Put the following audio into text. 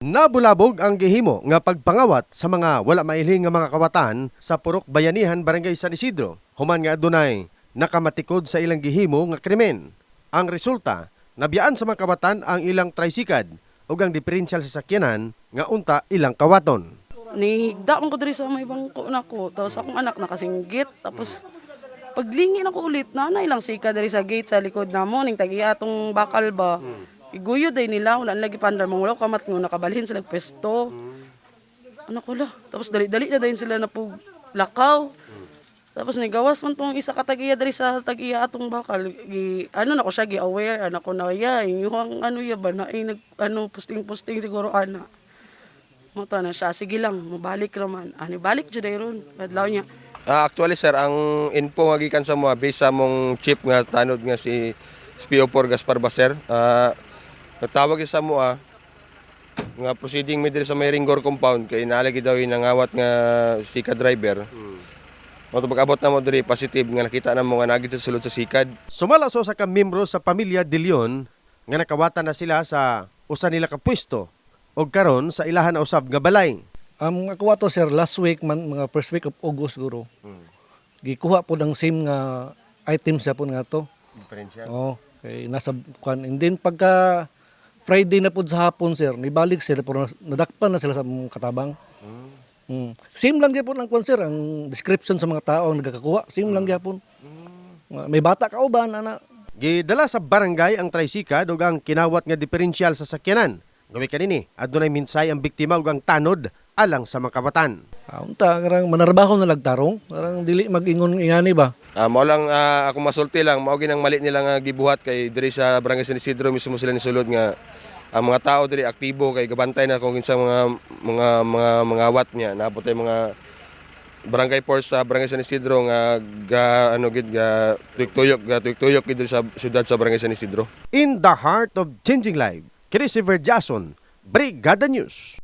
Nabulabog ang gihimo nga pagpangawat sa mga wala mailhing nga mga kawatan sa Purok Bayanihan Barangay San Isidro. Human nga adunay nakamatikod sa ilang gihimo nga krimen. Ang resulta, nabiyaan sa mga kawatan ang ilang tricycad ug ang diferensyal sa sakyanan nga unta ilang kawaton. Nihigda man ko diri sa may bangko na ko. Tapos akong anak nakasinggit. Tapos paglingin ako ulit, nanay lang sika diri sa gate sa likod namo ning tagi atong bakal ba. Iguyo day nila, wala lagi pandar mong wala kamat nga nakabalhin sila pwesto. Ano ko. Tapos dali-dali na dayon sila na pug lakaw. Tapos nigawas man tong isa ka tagiya sa tagiya atong bakal. Gi, ano na ko siya gi-aware, anak ko na ya, yung ano ya ba na eh, nag, ano posting-posting siguro ana. Mata na siya, sige lang, mabalik naman. Ani balik jud ron. Adlaw niya. Ah, actually sir, ang info nga gikan sa mga based sa mong chief nga tanod nga si SPO4 Gaspar Baser. Ah, natawag sa mo ah, nga proceeding mi diri sa may Ringgor compound kay naalagi daw yung nangawat nga sika driver. Hmm. Mo pag-abot na mo diri positive nga nakita na mo nga nagit sa sulod sa sikad. Sumalaso sa ka membro sa pamilya De Leon nga nakawatan na sila sa usa nila ka pwesto ug karon sa ilahan na usab nga balay. Ang um, ako to sir last week man mga first week of August siguro. Gikuha po ng same nga items sa po nga to. Diferensya. Oh, kay nasa kan and then pagka Friday na po sa hapon sir, nibalik sila po nadakpan na sila sa mga katabang. Mm. Same lang gyapon ang kwan sir, ang description sa mga tao ang nagkakakuha, same lang gyapon. May bata ka uban ana. Gidala sa barangay ang tricycad ug ang kinawat nga diferensyal sa sakyanan. Gawi kanini, adunay minsay ang biktima ug ang tanod alang sa mga kawatan. Ah, unta karang manarbaho na lagtarong, karang dili magingon ingani ba. Ah, mao lang ah, ako masulti lang, mao ginang mali nila nga gibuhat kay diri sa Barangay San Isidro mismo sila ni sulod nga ang mga tao diri aktibo kay gabantay na kung kinsa mga mga mga mga awat niya naabot tay mga barangay force sa Barangay San Isidro nga ga ano gid ga tuyok-tuyok ga tuyok-tuyok gid sa syudad sa Barangay San Isidro. In the heart of changing life, Christopher Jason, Brigada News.